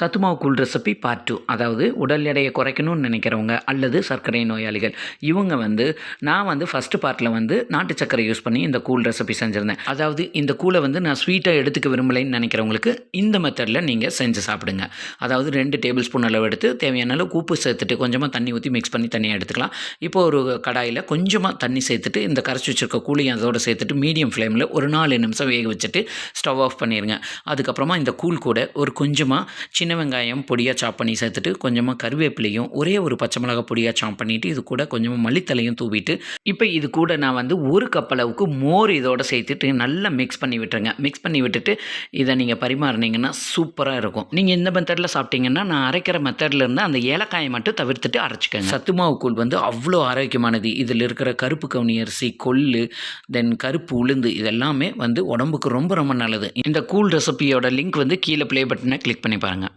சத்துமாவு கூழ் recipe part two அதாவது உடல் எடையை குறைக்கணும்னு நினைக்கிறவங்க அல்லது சர்க்கரை நோயாளிகள். இவங்க வந்து நான் வந்து ஃபஸ்ட்டு பார்ட்டில் வந்து நாட்டு சர்க்கரை யூஸ் பண்ணி இந்த கூழ் ரெசிபி செஞ்சுருந்தேன். அதாவது இந்த கூழை வந்து நான் ஸ்வீட்டாக எடுத்துக்க விரும்பலைன்னு நினைக்கிறவங்களுக்கு இந்த மெத்தடில் நீங்கள் செஞ்சு சாப்பிடுங்க. அதாவது ரெண்டு டேபிள் ஸ்பூன் அளவு எடுத்து தேவையான அளவு உப்பு சேர்த்துட்டு கொஞ்சமாக தண்ணி ஊற்றி மிக்ஸ் பண்ணி தண்ணியாக எடுத்துக்கலாம். இப்போ ஒரு கடாயில் கொஞ்சமாக தண்ணி சேர்த்துட்டு இந்த கரைச்சி வச்சிருக்க கூழையும் அதோட சேர்த்துட்டு மீடியம் ஃப்ளேமில் ஒரு நாலு நிமிஷம் வேக வச்சுட்டு ஸ்டவ் ஆஃப் பண்ணிடுங்க அதுக்கப்புறமா இந்த கூழ் கூட ஒரு கொஞ்சமாக சின்ன சின்ன வெங்காயம் பொடியாக சாப் பண்ணி சேர்த்துட்டு கொஞ்சமாக கருவேப்பிலையும் ஒரே ஒரு பச்சை மிளகாய் பொடியாக சாப் பண்ணிவிட்டு இது கூட கொஞ்சமாக மல்லித்தலையும் தூவிட்டு இப்போ இது கூட நான் வந்து ஒரு கப் அளவுக்கு மோர் இதோட சேர்த்துட்டு நல்லா மிக்ஸ் பண்ணி விட்டுருங்க. மிக்ஸ் பண்ணி விட்டுட்டு இதை நீங்கள் பரிமாறினீங்கன்னா சூப்பராக இருக்கும். நீங்கள் இந்த மெத்தடில் சாப்பிட்டீங்கன்னா நான் அரைக்கிற மெத்தடில் இருந்து அந்த ஏலக்காயை மட்டும் தவிர்த்துட்டு அரைச்சிக்கோங்க. சத்து மாவு கூழ் வந்து அவ்வளோ ஆரோக்கியமானது. இதில் இருக்கிற கருப்பு கவுனி அரிசி கொள்ளு தென் கருப்பு உளுந்து இதெல்லாமே வந்து உடம்புக்கு ரொம்ப ரொம்ப நல்லது. இந்த கூழ் ரெசிபியோட லிங்க் வந்து கீழே ப்ளே பட்டனை கிளிக் பண்ணி பாருங்கள்